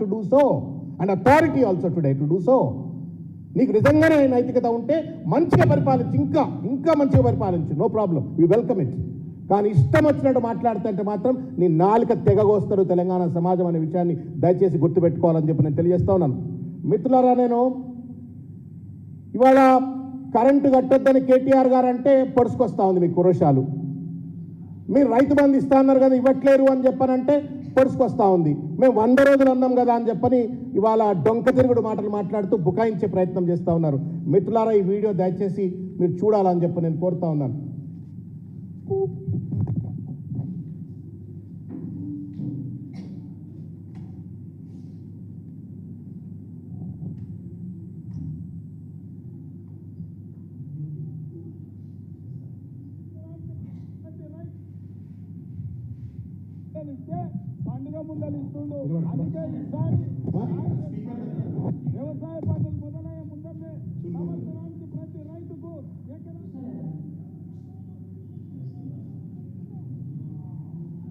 To do so and authority also today to do so నీకు నిజంగానే నైతికత ఉంటే మంచిగా పరిపాలించు ఇంకా ఇంకా మంచిగా పరిపాలించు. No problem we welcome it కానీ ఇష్టం వచ్చినట్టు మాట్లాడుతుంటే మాత్రం నీ నాలుక తెగగోస్తారు తెలంగాణ సమాజం అనే విషయాన్ని దయచేసి గుర్తుపెట్టుకోవాలని చెప్పి నేను తెలియజేస్తా ఉన్నాను. మిత్రులారా నేను ఇవాళ కరెంటు కట్టొద్దని కేటీఆర్ గారు అంటే పొడుచుకొస్తా ఉంది మీకు కురోషాలు మీరు రైతు బంధు ఇస్తా అన్నారు కదా ఇవ్వట్లేరు అని చెప్పానంటే పొడుచుకొస్తా ఉంది. మేము వంద రోజులు అన్నాం కదా అని చెప్పని ఇవాళ డొంక తిరుగుడు మాటలు మాట్లాడుతూ బుకాయించే ప్రయత్నం చేస్తూ ఉన్నారు. మిత్రులారా ఈ వీడియో దయచేసి మీరు చూడాలని చెప్పి నేను కోరుతా ఉన్నాను. ఇస్తే పండుగ ముందలు ఇస్తుండు. అందుకే ఈసారి వ్యవసాయ పనులు మొదలయ్యే ముందరనే సంవత్సరానికి ప్రతి రైతుకు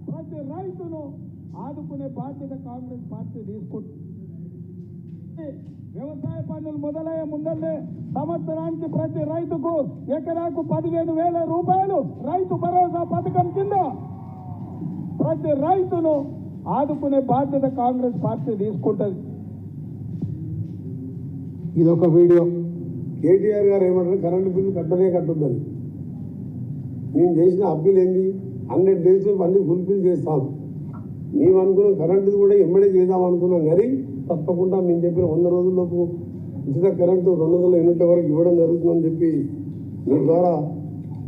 ప్రతి రైతును ఆదుకునే బాధ్యత కాంగ్రెస్ పార్టీ తీసుకుంటుంది. వ్యవసాయ పనులు మొదలయ్యే ముందరనే సంవత్సరానికి ప్రతి రైతుకు ఎకరాకు పదిహేను వేల రూపాయలు రైతు భరోసా పథకం కింద ప్రతి రైతును ఆదుకునే బాధ్యత కాంగ్రెస్ పార్టీ తీసుకుంటుంది. ఇది ఒక వీడియో. కేటీఆర్ గారు ఏమంటారు? కరెంటు బిల్లు కట్టనే కట్టొద్దని మేము చేసిన అప్పీల్ ఏంది? హండ్రెడ్ డేస్ అన్ని ఫుల్ఫిల్ చేస్తాం మేము అనుకున్నాం కరెంటు కూడా ఎమ్మడే చేద్దాం అనుకున్నాం. కానీ తప్పకుండా మేము చెప్పిన వంద రోజుల్లోపు ఉచిత కరెంటు రెండు వందల యూనిట్ల వరకు ఇవ్వడం జరుగుతుందని చెప్పి మీ ద్వారా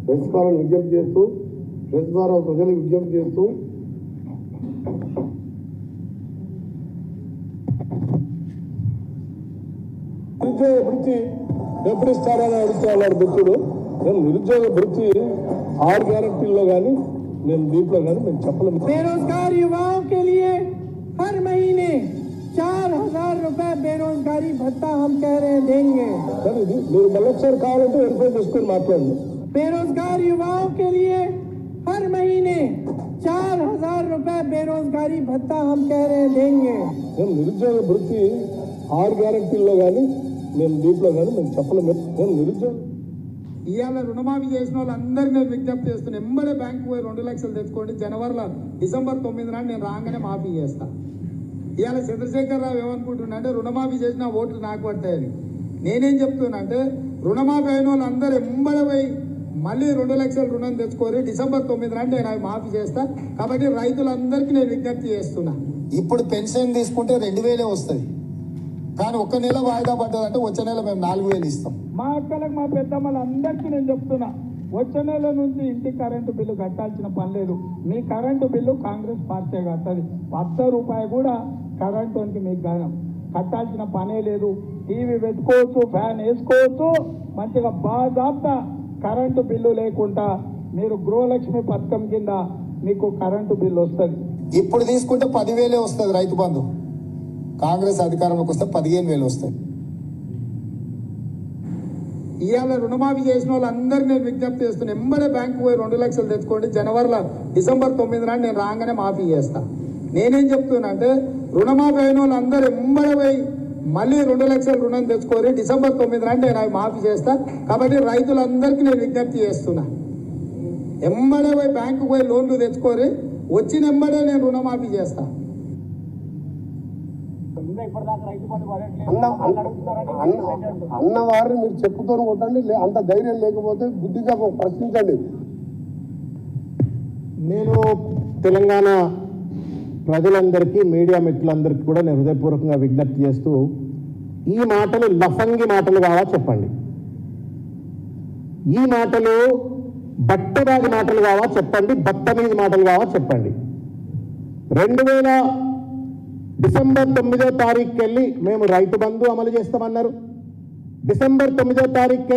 ప్రెస్ ద్వారా విజ్ఞప్తి చేస్తూ ప్రెస్ ద్వారా ప్రజలకు విజ్ఞప్తి చేస్తూ నిరుద్యోగ వృత్తి ఎప్పుడు ఇస్తారని అడుగుతున్నాడు మిత్రుడు నేను నిరుద్యోగ వృత్తి ఆరు గ్యారంటీల్లో కానీ మేము దీంట్లో కానీ మేము చెప్పలేము बेरोजगार युवाओं के लिए हर महीने चार हजार रुपए बेरोजगारी भत्ता हम कह रहे हैं देंगे కానీ ఇది మీరు మళ్ళొకసారి కావాలంటే వెరిఫై చేసుకొని మాట్లాడండి बेरोजगार युवाओं के लिए हर महीने चार हजार रुपए बेरोजगारी भत्ता हम कह रहे हैं देंगे మేము నిరుద్యోగ వృత్తి ఆరు గ్యారంటీల్లో కానీ మేము దీంట్లో కానీ మేము చెప్పలేము మేము నిరుద్యోగ ఇవాళ రుణమాఫీ చేసిన వాళ్ళందరికీ నేను విజ్ఞప్తి చేస్తున్నా ఎంబడే బ్యాంకు పోయి రెండు లక్షలు తెచ్చుకోండి జనవరిలో డిసెంబర్ తొమ్మిది నాడు నేను రాగానే మాఫీ చేస్తా ఇవాళ చంద్రశేఖర్ రావు ఏమనుకుంటున్నా అంటే రుణమాఫీ చేసిన ఓట్లు నాకు పడతాయని నేనేం చెప్తున్నా అంటే రుణమాఫీ అయిన వాళ్ళందరూ ఎంబడే పోయి మళ్ళీ రెండు లక్షల రుణం తెచ్చుకోరి డిసెంబర్ తొమ్మిది నాడు నేను అవి మాఫీ చేస్తా. కాబట్టి రైతులందరికీ నేను విజ్ఞప్తి చేస్తున్నా. ఇప్పుడు పెన్షన్ తీసుకుంటే రెండు వేలే వస్తుంది. కానీ ఒక్క నెల వాయిదా పడ్డదంటే వచ్చే నెల మేము నాలుగు వేలు ఇస్తాం. మా అక్కలకు మా పెద్దమ్మలందరికీ నేను చెప్తున్నా వచ్చే నెల నుంచి ఇంటి కరెంటు బిల్లు కట్టాల్సిన పని లేదు. మీ కరెంటు బిల్లు కాంగ్రెస్ పార్టీ కట్టదు పత్త రూపాయి కూడా కరెంటు వానికి మీకు గా- కట్టాల్సిన పనే లేదు. టీవీ పెట్టుకోవచ్చు ఫ్యాన్ వేసుకోవచ్చు మంచిగా బాజాబ్తా కరెంటు బిల్లు లేకుండా మీరు గృహలక్ష్మి పథకం కింద మీకు కరెంటు బిల్లు వస్తుంది. ఇప్పుడు తీసుకుంటే పదివేలే వస్తుంది రైతు బంధు. కాంగ్రెస్ అధికారంలోకి వస్తే పదిహేను వేలు వస్తాయి ఇవాళ రుణమాఫీ చేసిన వాళ్ళందరూ నేను విజ్ఞప్తి చేస్తున్నాను ఎంబడే బ్యాంకు పోయి రెండు లక్షలు తెచ్చుకోండి జనవరిలో డిసెంబర్ తొమ్మిది నాడు నేను రాగానే మాఫీ చేస్తా. నేనేం చెప్తున్నా అంటే రుణమాఫీ అయిన వాళ్ళందరూ ఎంబడే పోయి మళ్ళీ రెండు లక్షల రుణం తెచ్చుకోరి డిసెంబర్ తొమ్మిది నాడు నేను అవి మాఫీ చేస్తా. కాబట్టి రైతులందరికీ నేను విజ్ఞప్తి చేస్తున్నా. ఎంబడే పోయి బ్యాంకు పోయి లోన్లు తెచ్చుకోరి వచ్చిన ఎంబడే నేను రుణమాఫీ చేస్తా. అన్న అన్న అన్న వారిని మీరు చెప్పుతో కొట్టండి లే- అంత ధైర్యం లేకపోతే బుద్ధిగా ప్రశ్నించండి. నేను తెలంగాణ ప్రజలందరికీ మీడియా మిత్రులందరికీ కూడా నేను హృదయపూర్వకంగా విజ్ఞప్తి చేస్తూ ఈ మాటలు లఫంగి మాటలు కావా చెప్పండి? ఈ మాటలు బట్టరాజు మాటలు కావా చెప్పండి? బత్తమీది మాటలు కావా చెప్పండి? రెండు వేల డిసెంబర్ తొమ్మిదో తారీఖుకి వెళ్ళి మేము రైతు బంధు అమలు చేస్తామన్నారు. డిసెంబర్ తొమ్మిదో తారీఖుకి